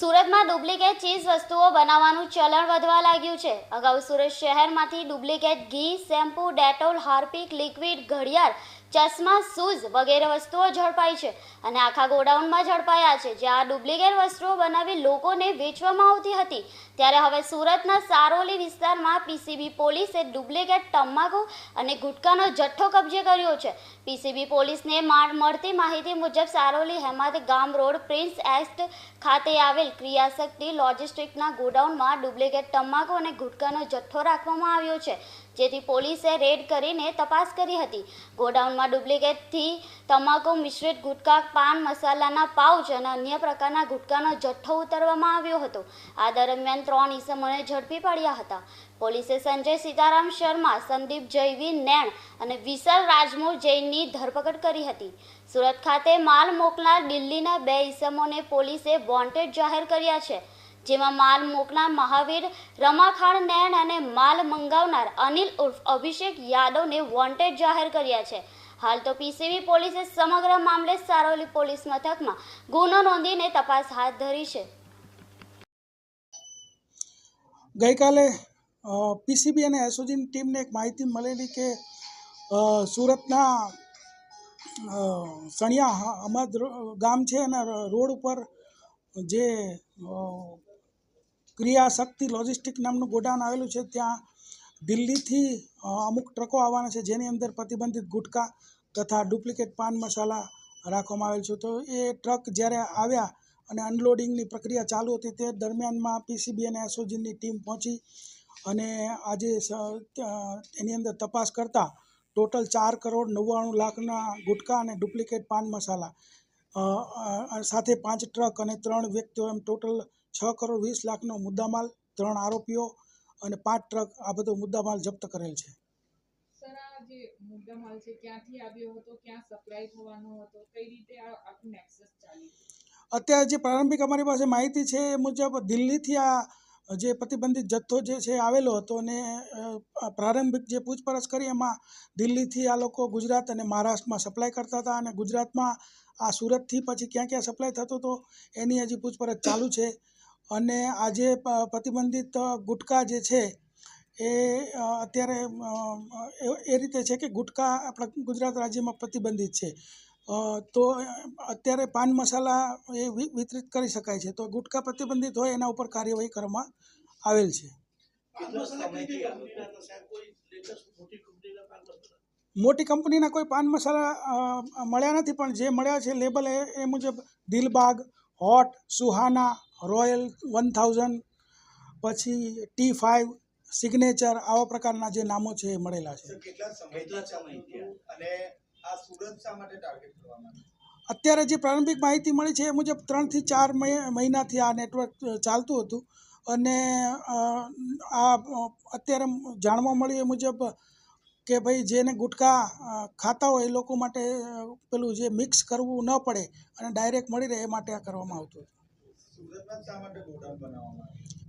સુરતમાં duplicate cheese વસ્તુઓ બનાવવાનું ચલણ વધવા લાગ્યું છે. અગાઉ સુરત શહેરમાંથી ડુપ્લિકેટ ઘી, શેમ્પૂ, ડેટોલ, હાર્પિક, લિક્વિડ, ઘડિયાળ ચશ્મા, શૂઝ વગેરે વસ્તુઓ ઝડપાઈ છે અને આખા ગોડાઉનમાં ઝડપાયા છે. જ્યાં ડુપ્લિકેટ વસ્તુઓ બનાવી લોકોને વેચવામાં આવતી હતી. ત્યારે હવે સુરતના સારોલી વિસ્તારમાં પીસીબી પોલીસે ડુપ્લિકેટ તમાકુ અને ગુટકાનો જથ્થો કબજે કર્યો છે. પીસીબી પોલીસને મળતી માહિતી મુજબ સારોલી હેમત ગામ રોડ પ્રિન્સ એસ્ટ ખાતે આવેલ ક્રિયાશક્તિ લોજિસ્ટિકના ગોડાઉનમાં ડુપ્લિકેટ તમાકુ અને ગુટકાનો જથ્થો રાખવામાં આવ્યો છે. જેથી પોલીસે રેડ કરીને તપાસ કરી હતી. ગોડાઉનમાં ડુપ્લિકેટથી તમાકુ, મિશ્રિત ગુટખા પાન, મસાલાના પાઉચ અને અન્ય પ્રકારના ગુટખાનો જથ્થો ઉતારવામાં આવ્યો હતો. આ દરમિયાન ત્રણ ઈસમોને ઝડપી પડ્યા હતા. પોલીસે સંજય સીતારામ શર્મા, સંદીપ જૈવી નેણ અને વિશાલ રાજમોર જૈનની ધરપકડ કરી હતી. સુરત ખાતે માલ મોકલનાર દિલ્હીના બે ઈસમોને પોલીસે વોન્ટેડ જાહેર કર્યા છે. જેમાં માલ મોકલનાર મહાવીર રમાખાણ નૈન અને માલ મંગાવનાર અનિલ ઉર્ફ અભિષેક યાદવને વોન્ટેડ જાહેર કર્યા છે. હાલ તો પીસીબી પોલીસે સમગ્ર મામલે સારોલી પોલીસ મથકમાં ગુનો નોંધીને તપાસ હાથ ધરી છે. ગઈકાલે પીસીબી અને એસઓજીની ટીમને એક માહિતી મળેલી કે સુરતના સણિયા અમદ ગામ છે અને રોડ ઉપર જે અ, ક્રિયા શક્તિ લોજિસ્ટિક નામનું ગોડાઉન આવેલું છે. ત્યાં દિલ્હીથી અમુક ટ્રકો આવવાના છે જેની અંદર પ્રતિબંધિત ગુટકા તથા ડુપ્લિકેટ પાન મસાલા રાખવામાં આવેલ છે. તો એ ટ્રક જ્યારે આવ્યા અને અનલોડિંગની પ્રક્રિયા ચાલુ હતી તે દરમિયાનમાં પીસીબી અને એસઓજીની ટીમ પહોંચી અને આજે એની અંદર તપાસ કરતાં ટોટલ ચાર કરોડ નવ્વાણું લાખના ગુટકા અને ડુપ્લિકેટ પાન મસાલા સાથે પાંચ ટ્રક અને ત્રણ વ્યક્તિઓ એમ ટોટલ છ કરોડ વીસ લાખનો મુદ્દામાલ ત્રણ આરોપીઓ અને પાંચ ટ્રક આ બધો મુદ્દામાલ જપ્ત કરેલ છે. અત્યારે જે પ્રારંભિક અમારી પાસે માહિતી છે એ મુજબ દિલ્હીથી આ જે પ્રતિબંધિત જથ્થો જે છે આવેલો હતો અને પ્રારંભિક જે પૂછપરછ કરી એમાં દિલ્હીથી આ લોકો ગુજરાત અને મહારાષ્ટ્રમાં સપ્લાય કરતા હતા અને ગુજરાતમાં આ સુરતથી પછી ક્યાં ક્યાં સપ્લાય થતો હતો એની હજી પૂછપરછ ચાલુ છે. અને આજે પ્રતિબંધિત ગુટકા જે છે એ અત્યારે એ- રીતે છે કે ગુટકા આપણા ગુજરાત રાજ્યમાં પ્રતિબંધિત છે. તો અત્યારે પાન મસાલા એ વિતરિત કરી શકાય છે. તો ગુટકા પ્રતિબંધિત હોય એના ઉપર કાર્યવાહી કરવામાં આવેલ છે. મોટી કંપનીના કોઈ પાન મસાલા મળ્યા નથી પણ જે મળ્યા છે લેબલ એ એ મુજબ Dilbag hot Suhana royal one thousand પછી ટી ફાઇવ સિગ્નેચર આવા પ્રકારના જે નામો છે એ મળેલા છે? અત્યારે જે પ્રારંભિક માહિતી મળી છે એ મુજબ ત્રણથી ચાર મહિ- મહિનાથી આ નેટવર્ક ચાલતું હતું. અને આ અત્યારે જાણવા મળ્યું એ મુજબ કે ભાઈ જેને ગુટખા ખાતા હોય એ લોકો માટે પેલું જે મિક્સ કરવું ન પડે અને ડાયરેક્ટ મળી રહે એ માટે આ કરવામાં આવતું હતું.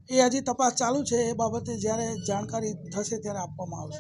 એ હજી તપાસ ચાલુ છે એ બાબતે જ્યારે જાણકારી થશે ત્યારે આપવામાં આવશે.